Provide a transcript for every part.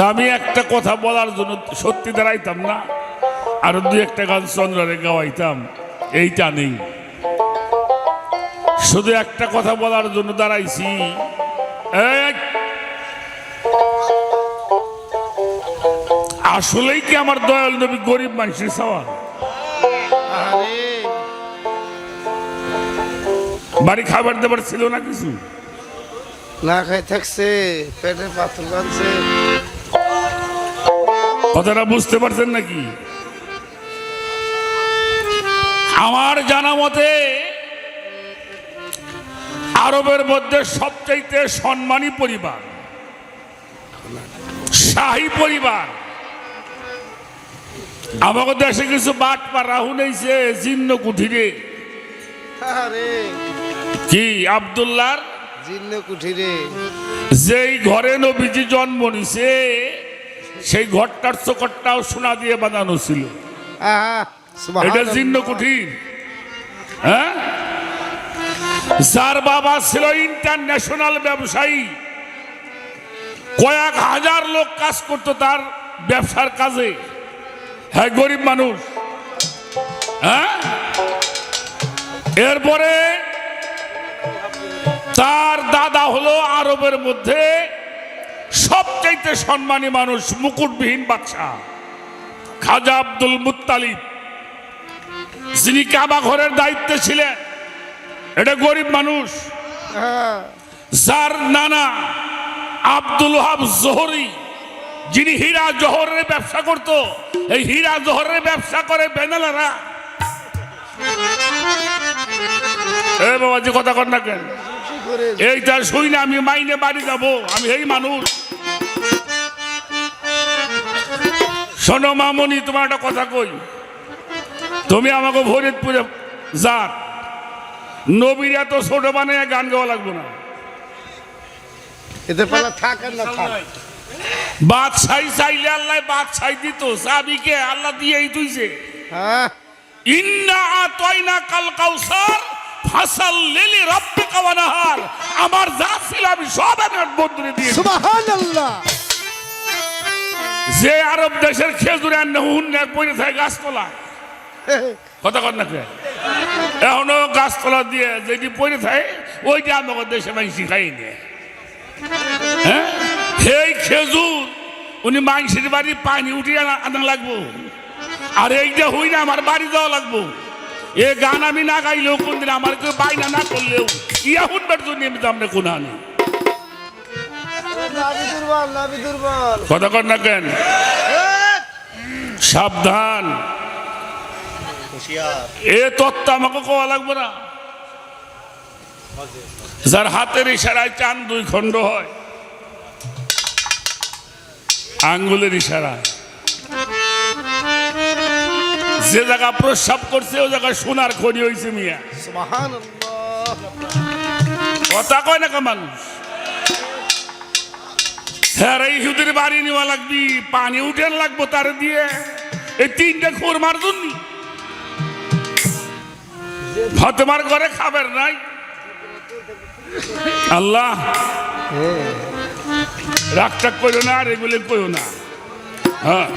তা আমি একটা কথা বলার জন্য সত্যি দাঁড়াইতাম না। আর দু একটা গান চন্দ্রে গাওয়াইতাম, এইটা নেই। শুধু একটা কথা বলার জন্য দাঁড়াইছি! আসলেই কি আমার দয়াল নবী গরিব মানুষের আরে বাড়ি খাবার দাবার ছিল না কিছু? না, খাই থাকছে পেটে পাথর বাঁধছে। কথাটা বুঝতে পারছেন নাকি? আমার জানা মতে আরবের মধ্যে সবচাইতে সম্মানী পরিবার শাহী পরিবার আমাকে দেশে কিছু বাট পা রাহু নেইছে জিন্ন কুঠিরে। কি আবদুল্লার? জিন্ন কুঠিরে। যেই ঘরে নবীজি জন্ম নিছে সেই ঘরটার চোখটাও সোনা দিয়ে বাঁধানো ছিল। এটা জীর্ণ কুঠির হ্যাঁ? যার বাবা ছিল ইন্টারন্যাশনাল ব্যবসায়ী কয়েক হাজার লোক কাজ করতো তার ব্যবসার কাজে। হ্যাঁ গরিব মানুষ। হ্যাঁ? এরপরে তার দাদা হলো আরবের মধ্যে সবচাইতে সম্মানী মানুষ মুকুটবিহীন বাদশাহ খাজা আব্দুল মুত্তালিব। যিনি কাবা ঘরের দায়িত্বে ছিলেন এটা গরিব মানুষ। যার নানা আব্দুল হাব জোহরি যিনি হীরা জহরের ব্যবসা করত এই হীরা জহরের ব্যবসা করে বেনালারা। এ বাবাজি কথা কর না কেন? এইটা শুই না আমি মাইনে বাড়ি যাব আমি এই মানুষ। শোনো মামনি তোমার একটা কথা কই। তুমি আমাকে ফরিদপুরে যাক নবীর এত ছোট বানিয়ে গান গাওয়া লাগবে না। এতে পালা থাক আর না থাক। বাদশাই চাইলে আল্লাহ বাদশাই দিত চাবিকে আল্লাহ দিয়েই তুইছে। হ্যাঁ। ইন্না আতয়না কাল কাউসার ফাসাল লিলি রাব্বিকা ওয়ানাহার আমার যা ছিল আমি সব আমার বন্ধুরে দিয়ে সুবহানাল্লাহ। যে আরব দেশের খেজুরে পড়ে থাকে গাছতলায় কথা কর না এখনও গাছতলা দিয়ে যেটি পড়ে থাকে, ওইটা আমাকে দেশে মাইসি খাই হ্যাঁ? সেই খেজুর, উনি মাংসের বাড়ি পানি উঠিয়ে আনা- লাগবো। আর এইটা হই না আমার বাড়ি যাওয়া লাগবো। এ গান আমি না গাইলেও কোনদিন আমার কেউ বাইনা না করলেও ইয়া শুনবার জন্য আমি দামনে কোন আনি? কথা কর না কেন? সাবধান। এ তত্ত্ব আমাকে কোয়া লাগবে না। যার হাতের ইশারায় চান দুই খণ্ড হয়। আঙ্গুলের ইশারায়। যে জায়গা প্রস্রাব করছে ও জায়গায় সোনার খনি হয়েছে মিয়া। কথা কয় না কা মানুষ? হ্যাঁ রে, ইহুদির বাড়ি নেওয়া লাগবি পানি উঠেন লাগবো তার দিয়ে। এই তিনটা খোর মার জন্য। ফাতেমার ঘরে খাবার নাই। আল্লাহ রাগ টাক করো না আর এগুলো কইও না। হ্যাঁ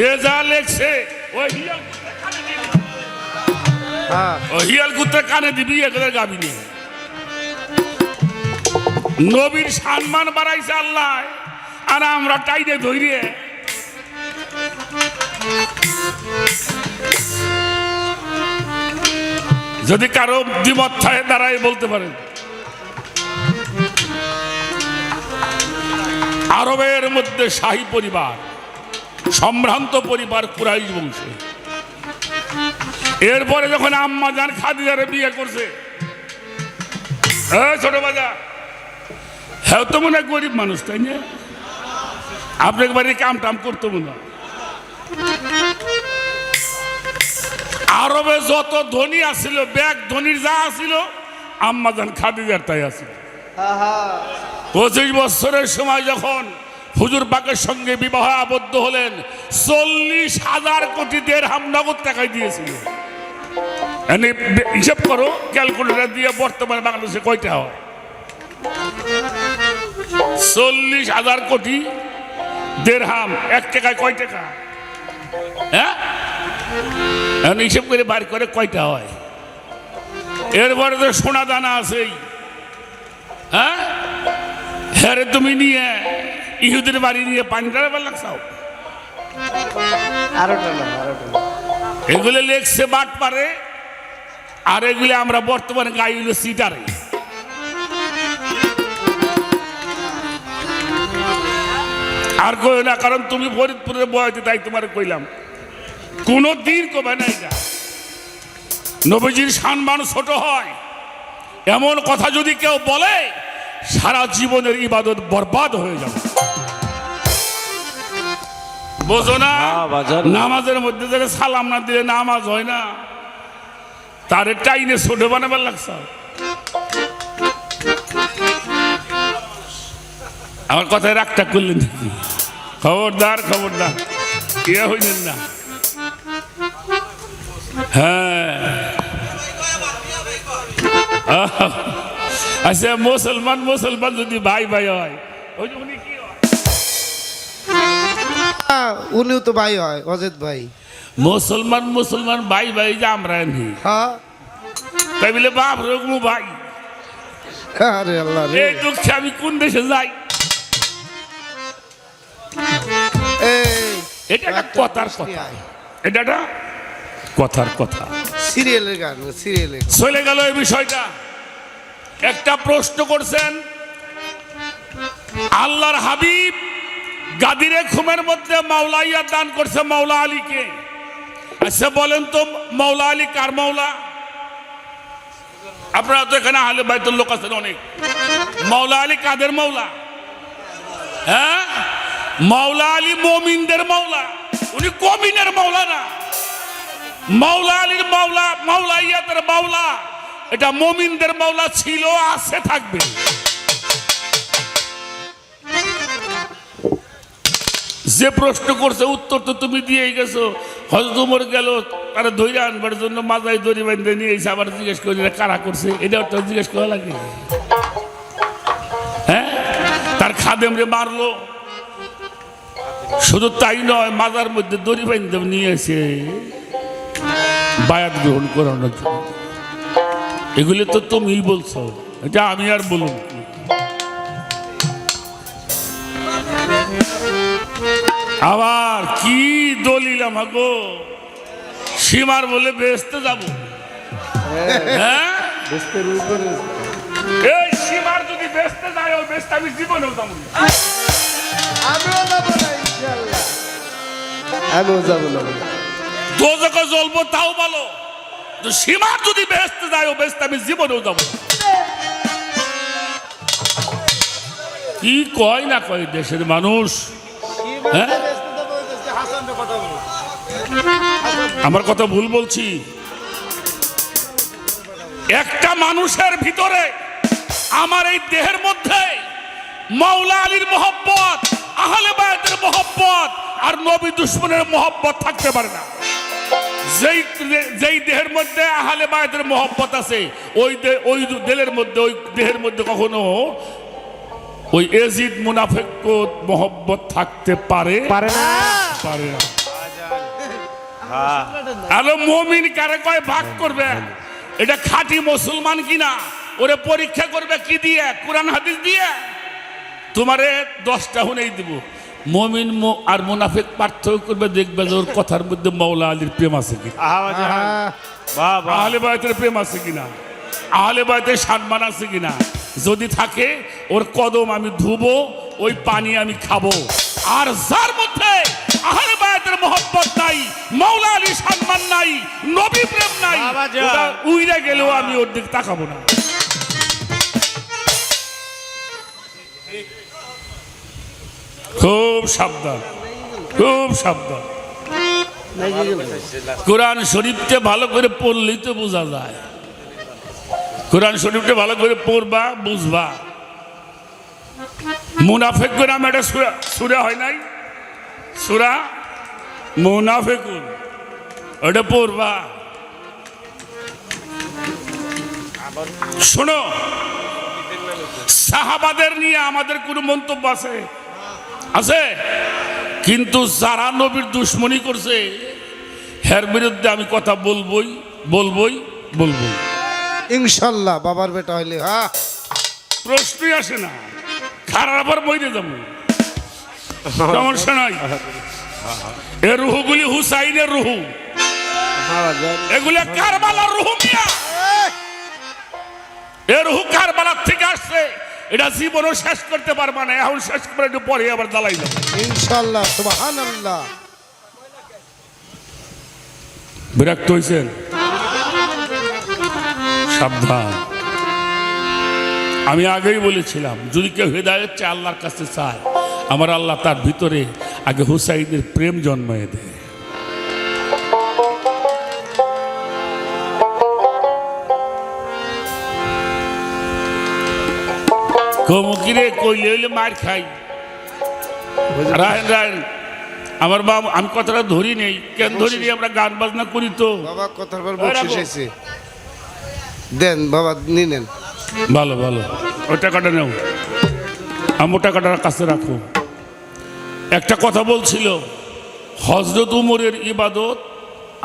এ যা লেখছে ওই হিয়াল হ্যাঁ। হিয়াল কুত্তে কানে দিবি এগুলো গাবি নিয়ে নবীর সম্মান বাড়াইছে আল্লাহ। আর আমরা টাইনে ধৈর্য যদি কারও দ্বিমত থাকে, দাঁড়ায় বলতে পারেন। আরবের মধ্যে শাহী পরিবার, সম্ভ্রান্ত পরিবার কুরাইশ বংশে। এরপরে যখন আম্মা যান খাদিজারে বিয়ে করছে ছোট বাজা হ্যাঁ তো মনে হয় গরিব মানুষ তাই না? আপনাকে বাড়ি কাম টাম করতো মনে হয়। আরবে যত ধনী আছিল ব্যাগ ধনীর যা আছিল আম্মা যান খাদিজার তাই আছিল। আহা। পঁচিশ বছরের সময় যখন হুজুর পাকের সঙ্গে বিবাহ আবদ্ধ হলেন চল্লিশ হাজার কোটি দেড় হাম নগদ টাকায় দিয়েছিল। হিসাব করো ক্যালকুলেটার দিয়ে বর্তমানে বাংলাদেশে কয়টা হয়? চল্লিশ হাজার কোটি দেড়হাম। এক টাকায় কয় টাকা? হ্যাঁ? এখন হিসেব করে বার করে কয়টা হয়? এরপরে তো সোনা দানা আছেই। হ্যাঁ? হ্যাঁ তুমি নিয়ে ইহুদের বাড়ি নিয়ে পানি টানা লাগছাও এগুলো লেখছে বাট পারে আর এগুলো আমরা বর্তমানে গাই হইল সিটারে। আর কই না কারণ তুমি ফরিদপুরের বয়তে তাই তোমার কইলাম। কোনো দিন কবে না এটা নবীজির সম্মান ছোট হয়। এমন কথা যদি কেউ বলে সারা জীবনের ইবাদত বরবাদ হয়ে যাবে। বোঝো না নামাজের মধ্যে যারা সালাম না দিলে নামাজ হয় না। তার টাইনে ছোট বানাবার লাগছে। আমার কথায় রাগটা করলেন নাকি খবরদার খবরদার। ইয়ে হইলেন না। হ্যাঁ। আচ্ছা মুসলমান মুসলমান যদি ভাই ভাই হয় ওই উনি কি উনিও তো ভাই হয় অজিত ভাই। মুসলমান মুসলমান ভাই ভাই যে আমরা নি হ্যাঁ। তাই বলে বাপ রকম ভাই। আরে আল্লাহ রে। এই দুঃখে আমি কোন দেশে যাই? এটা একটা কথার কথা। এটা একটা কথার কথা। সিরিয়ালের গান সিরিয়ালের চলে গেল এই বিষয়টা। একটা প্রশ্ন করছেন আল্লাহর হাবিব গাদিরে খুমের মধ্যে মাওলাইয়া দান করছে মাওলা আলীকে। আচ্ছা বলেন তো মাওলা আলী কার মাওলা? আপনারা তো এখানে আহলে বাইতুল লোক আছেন অনেক। মাওলা আলী কাদের মাওলা? হ্যাঁ? মাওলা আলী মমিনদের কমিনের মাওলা না মাওলা আলীর মাওলা মাওলা ইয়াদের মাওলা। এটা মমিনদের মাওলা ছিল, আছে, থাকবে। যে প্রশ্ন করছে, উত্তর তো তুমি দিয়েই গেছো। হজরত উমর গেল, তারা ধৈর্য আনবার জন্য মাজায় দড়ি বাঁধে নিয়ে এসে আবার জিজ্ঞেস করি কারা করছে? এটা তো জিজ্ঞেস করা লাগে। হ্যাঁ? তার খাদেম রে মারলো। শুধু তাই নয়, মাজার মধ্যে দড়ি বাঁধে নিয়ে এসে বায়াত গ্রহণ করানোর জন্য। এগুলি তো তুমিই বলছো, এটা আমি আর বলুন আবার কি দলিল আমাগো? সীমার বলে বেসতে যাব। হ্যাঁ? সীমার যদি বেসতে যায় বেসতে আমি জীবনেও যাব আমিও যাব আমিও যাব না। দোজকে জ্বলবো তাও ভালো। তো সীমার যদি বেসতে যায় ও বেসতে আমি জীবনেও যাব কি কয় না কয় দেশের মানুষ? হ্যাঁ? আমার কথা ভুল বলছি। একটা মানুষের ভিতরে আমার এই দেহের মধ্যে মাওলা আলীর মোহব্বত আহলে বায়াতের মোহব্বত আর নবী দুশ্মনের মহব্বত থাকতে পারে না। যেই যেই দেহের মধ্যে আহলে বায়াতের মোহব্বত আছে ওই ওই দেহের মধ্যে ওই দেহের মধ্যে কখনো ওই এজিদ মুনাফেক মহব্বত থাকতে পারে? পারে না। পারে না। হ্যাঁ। আলো মমিন কারে কয় ভাগ করবে? এটা খাঁটি মুসলমান কিনা? ওরে পরীক্ষা করবে কি দিয়ে? কোরআন হাদিস দিয়ে? তোমারে দশটা হুনেই দিব। মমিন আর মুনাফিক পার্থক্য করবে দেখবে যে ওর কথার মধ্যে মৌলা আলীর প্রেম আছে বাহ আহলে বায়তের প্রেম আছে কিনা আহলে বায়তের সম্মান আছে কিনা যদি থাকে ওর কদম আমি ধুবো ওই পানি আমি খাব। আর যার মধ্যে আহলে বায়তের মোহব্বত নাই মৌলা আলী সম্মান নাই নবী প্রেম নাই উইরে গেলেও আমি ওর দিকে তাকাবো না। খুব সাবধান খুব সাবধান। কোরআন শরীফটা ভালো করে পড়লেই তো বোঝা যায়। কোরআন শরীফটা ভালো করে পড়বা, বুঝবা। মুনাফেক করে একটা সুরা সুরা হয় নাই? সুরা? মুনাফেকুন। ওটা পড়বা। শোনো, সাহাবাদের নিয়ে আমাদের কোনো মন্তব্য আছে? আছে? কিন্তু যারা নবীর দুশ্মনী করছে হের বিরুদ্ধে আমি কথা বলবই বলবই বলবই। ইনশাল্লাহ বাবার বেটা হইলে হ্যাঁ প্রশ্নই আসে না। খারাপ আবার বইতে যাব। সমস্যা নাই। এ রুহুগুলি হুসাইনের রুহু। এগুলো কারবালার রুহু মিয়া। এ রুহু কারবালার থেকে আসছে। এটা জীবনও শেষ করতে পারবা না এখন শেষ করে একটু পরে আবার দালাই যাবে ইনশাল্লাহ সুবাহান বিরক্ত হয়েছেন সাবধান। আমি আগেই বলেছিলাম যদি কেউ হৃদায়ত চায় আল্লাহর কাছে চায় আমার আল্লাহ তার ভিতরে আগে হুসাইনের প্রেম জন্মায় দেয়। কমুকিরে কইলে হইলে মার খাই। রাহেন রাহেন আমার বাবা আমি কথাটা ধরি নেই। কেন ধরি নেই আমরা গান বাজনা করি তো। বাবা কথার পর বকশিস দেন বাবা নিনেন ভালো ভালো। ওই টাকাটা নেও। আমার টাকাটা কাছে রাখো। একটা কথা বলছিল হজরত উমরের ইবাদত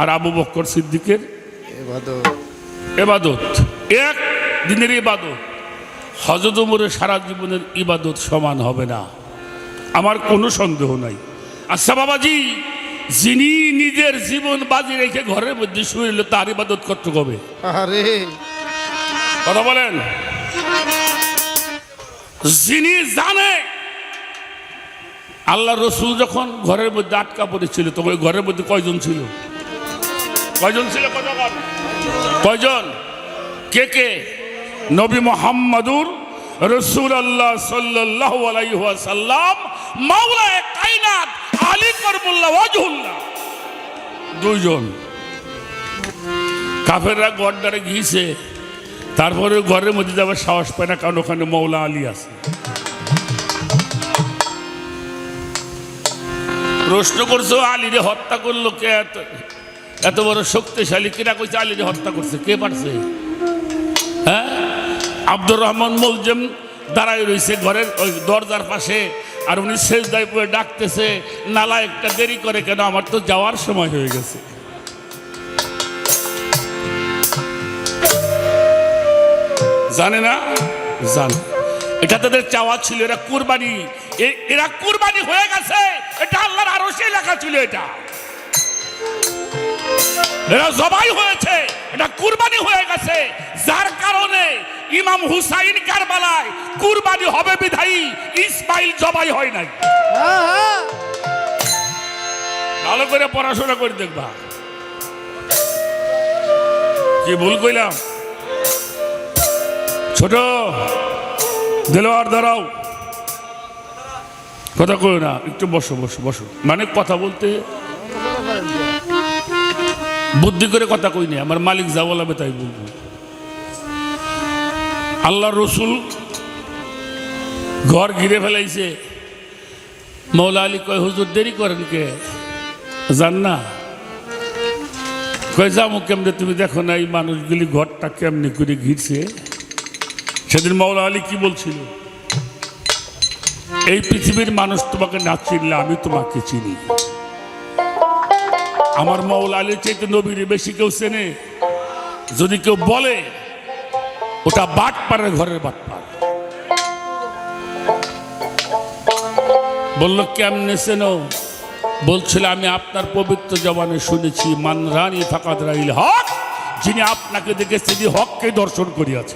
আর আবু বক্কর সিদ্দিকের এবাদত। এবাদত। এক দিনের ইবাদত। হজরত উমরের সারা জীবনের ইবাদত সমান হবে না। আমার কোনো সন্দেহ নাই। আচ্ছা বাবাজি যিনি নিজের জীবন বাজি রেখে ঘরের মধ্যে শুয়ে তার ইবাদত করতে হবে। আরে। কথা বলেন। যিনি জানে আল্লাহ রসুল যখন ঘরের মধ্যে আটকা পড়েছিল তখন ঘরের মধ্যে কয়জন ছিল? কয়জন ছিল? কয়জন? কে কে? নবী মোহাম্মদুর রসুল আল্লাহ সাল্লাহ আলাইসাল্লাম মাওলায় কাইনাত আলী ওয়াজহুল্লাহ। দুইজন। কাফেররা গড্ডারে গিয়েছে, তারপরে ঘরের মধ্যে যাবার সাহস পায় না, কারণ ওখানে মৌলা আলী আছে। প্রশ্ন করছ, আলীরে হত্যা করল কে? এত এত বড় শক্তিশালী কিনা কইছে আলীরে হত্যা করছে? কে পারছে? হ্যাঁ? আব্দুর রহমান মলজেম দাঁড়ায় রয়েছে ঘরের ওই দরজার পাশে, আর উনি শেষ দায় পরে ডাকতেছে, নালা একটা দেরি করে কেন? আমার তো যাওয়ার সময় হয়ে গেছে। জানে না? জানে। এটা তাদের চাওয়া ছিল, এরা কুরবানি। এরা কুরবানি হয়ে গেছে। এটা আল্লাহর আরও সে লেখা ছিল এটা। এরা জবাই হয়েছে। এটা কুরবানি হয়ে গেছে। যার কারণে ইমাম হুসাইন কারবালায় কুরবানি হবে বিধায়ী ইসমাইল জবাই হয় নাই। ভালো করে পড়াশোনা করে দেখবা। কি ভুল কইলাম? ছোট দেলোয়ার দাঁড়াও। কথা কই না একটু বসো বসো বসো। মানে কথা বলতে বুদ্ধি করে কথা কই না আমার মালিক যা বলাবে তাই বলব। আল্লাহ রসুল ঘর ঘিরে ফেলাইছে। মৌলা আলী কয়, হুজুর, দেরি করেন কে? জান না। কয় যাব কেমনে? তুমি দেখো না, এই মানুষগুলি ঘরটা কেমনি করে ঘিরছে? সেদিন মৌলা আলী কি বলছিল? এই পৃথিবীর মানুষ তোমাকে না চিনলে আমি তোমাকে চিনি। আমার মাওলা আলীর চাইতে নবীর বেশি কেউ চেনে। যদি কেউ বলে ওটা বাট পারে ঘরের বাট পার বলল কেমনে চেনো বলছিল আমি আপনার পবিত্র জবানে শুনেছি মানরানি ফাকাদ রাইল হক যিনি আপনাকে দেখে তিনি হককে দর্শন করিয়াছে।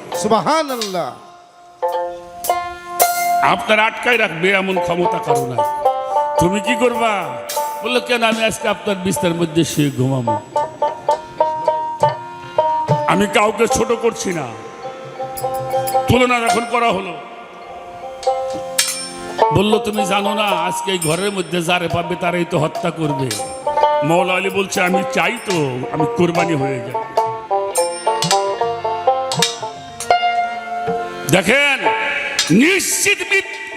আপনার আটকাই রাখবে এমন ক্ষমতা কারও নাই। তুমি কি করবা? বলল কেন আমি আজকে আপনার বিস্তার মধ্যে শুয়ে ঘুমাবো? আমি কাউকে ছোট করছি না। তুলনা যখন করা হলো। বলল, তুমি জানো না, আজকে এই ঘরের মধ্যে যারে পাবে তারাই তো হত্যা করবে। মৌলা আলী বলছে, আমি চাই তো, আমি কোরবানি হয়ে যাব দেখেন, নিশ্চিত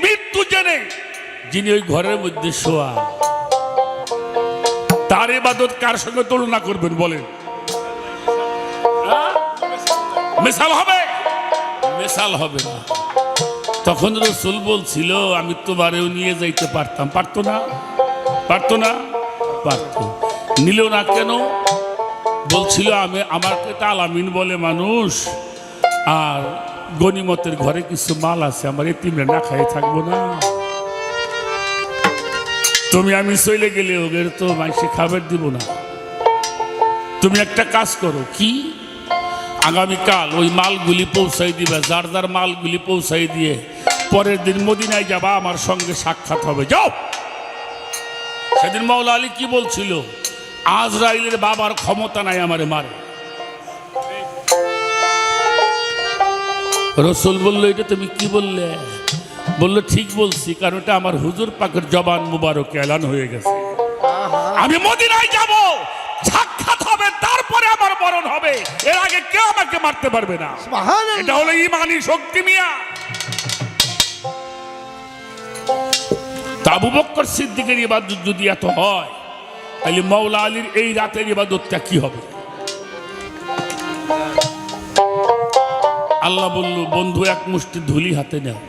মৃত্যু জেনে যিনি ওই ঘরের মধ্যে শোয়া, তার এবাদত কার সঙ্গে তুলনা করবেন বলেন? হ্যাঁ? মেশাল হবে? মেশাল হবে না। তখন রসুল বলছিল, আমি তোমারেও নিয়ে যাইতে পারতাম। পারতো না? পারতো না? পারতো। নিল না কেন? বলছিল, আমি, আমাকে তালামিন বলে মানুষ, আর গনিমতের ঘরে কিছু মাল আছে, আমার এতিমরা না খাই থাকব না। তুমি আমি চলে গেলে ওদের তো মাইসে খাবার দিব না। তুমি একটা কাজ করো, কি? আগামীকাল ওই মালগুলি পৌঁছাই দিবে, যার যার মালগুলি পৌঁছাই দিয়ে পরের দিন মদিনায় যাবা, আমার সঙ্গে সাক্ষাৎ হবে। যাও! সেদিন মাওলা আলী কি বলছিল? আজরাইলের বাবার ক্ষমতা নাই আমারে মারে। রসুল বলল, এটা তুমি কি বললে? বলল, ঠিক বলছি, কারণ এটা আমার হুজুর পাকের জবান মুবারক এলান হয়ে গেছে। আমি মদিনায় যাব, সাক্ষাৎ মরণ হবে। এর আগে কেউ আমাকে মারতে পারবে না? এটা হলো ইমানি শক্তি মিয়া। তাবু বক্কর সিদ্দিকের ইবাদত যদি এত হয় তাহলে মৌলা আলীর এই রাতের ইবাদতটা কি হবে? আল্লাহ বলল বন্ধু এক মুষ্টি ধুলি হাতে নেও।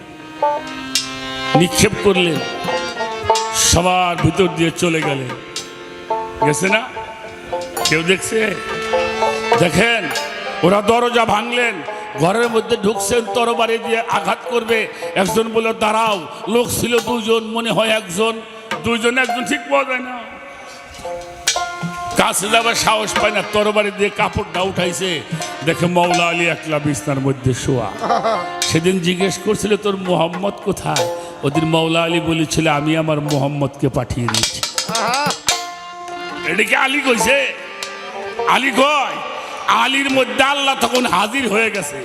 নিক্ষেপ করলেন। সবার ভিতর দিয়ে চলে গেলেন। গেছে না? কেউ দেখছে? দেখেন ওরা দরজা ভাঙলেন ঘরের মধ্যে ঢুকছেন তরবারি দিয়ে আঘাত করবে। একজন বলে দাঁড়াও লোক ছিল দুজন মনে হয় একজন। দুইজন একজন ঠিক পাওয়া যায় না। কাছে যাবার সাহস পায় না তরবারি দিয়ে কাপড়টা উঠাইছে। দেখে মৌলা আলী একলা বিছনার মধ্যে শোয়া। সেদিন জিজ্ঞেস করছিল তোর মোহাম্মদ কোথায়? ওদিন মৌলা আলী বলেছিল আমি আমার মোহাম্মদকে পাঠিয়ে দিয়েছি। আহা, এটা কি আলী কইছে? আলী কয়? আলীর মধ্যে আল্লাহ তখন হাজির হয়ে গেছে।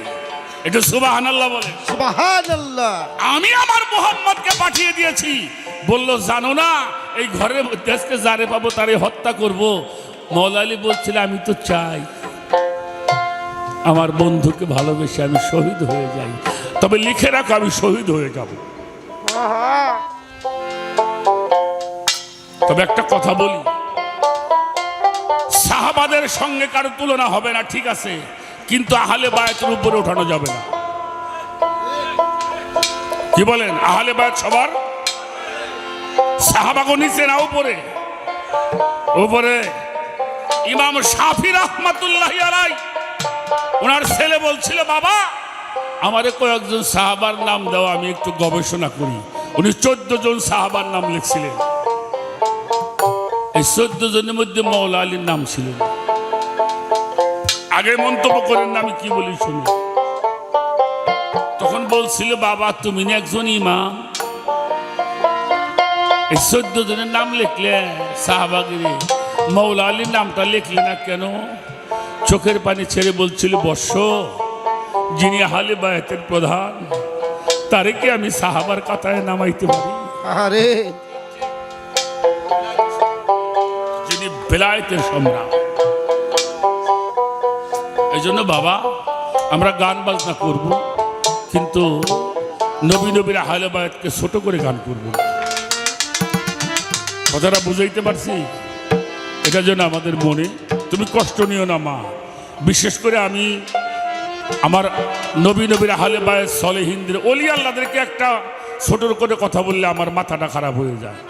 এটা সুবাহান আল্লাহ বলে সুবহানাল্লাহ। আমি আমার মোহাম্মদকে পাঠিয়ে দিয়েছি। বলল জানো না এই ঘরের মধ্যে আজকে যারে পাবো তারে হত্যা করব। মৌলা আলী বলছিল আমি তো চাই আমার বন্ধুকে ভালোবেসে আমি শহীদ হয়ে যাই। তবে লিখে রাখো আমি শহীদ হয়ে যাব। তবে একটা কথা বলি। সাহাবাদের সঙ্গে কারও তুলনা হবে না, ঠিক আছে। কিন্তু আহলে বায়াতের উপরে ওঠানো যাবে না। কি বলেন? আহলে বায়াত সবার? সাহাবাগো নিচে না উপরে? উপরে ইমাম শাফি রহমাতুল্লাহ আলাই ওনার ছেলে বলছিল, বাবা, আমারে কয়েকজন সাহাবার নাম দেওয়া আমি একটু গবেষণা করি। উনি চোদ্দ জন সাহাবার নাম লিখছিলেন। চোদ্দ জনের মধ্যে মৌলা আলীর নাম ছিল। আগে মন্তব্য করেন না, আমি কি বলি শুনি তখন বলছিল, বাবা, তুমি না একজন ইমাম? এই চোদ্দ জনের নাম লিখলে শাহবাগিরি মৌলা আলীর নামটা লিখলে না কেন? চোখের পানি ছেড়ে বলছিল, বর্ষ, যিনি হালে বায়াতের প্রধান, তারে কি আমি সাহাবার কাতায় নামাইতে পারি? আরে বেলায়েতের সম্রাট। এই জন্য বাবা, আমরা গান বাজনা করব, কিন্তু নবী নবীর আহলে বায়াতকে ছোট করে গান করব। কথাটা বুঝাইতে পারছি? এটা যেন আমাদের মনে, তুমি কষ্ট নিও না মা। বিশেষ করে আমি আমার নবী নবীর আহলে বায়াত সলে হিন্দের অলি আল্লাহদেরকে একটা ছোট করে কথা বললে আমার মাথাটা খারাপ হয়ে যায়।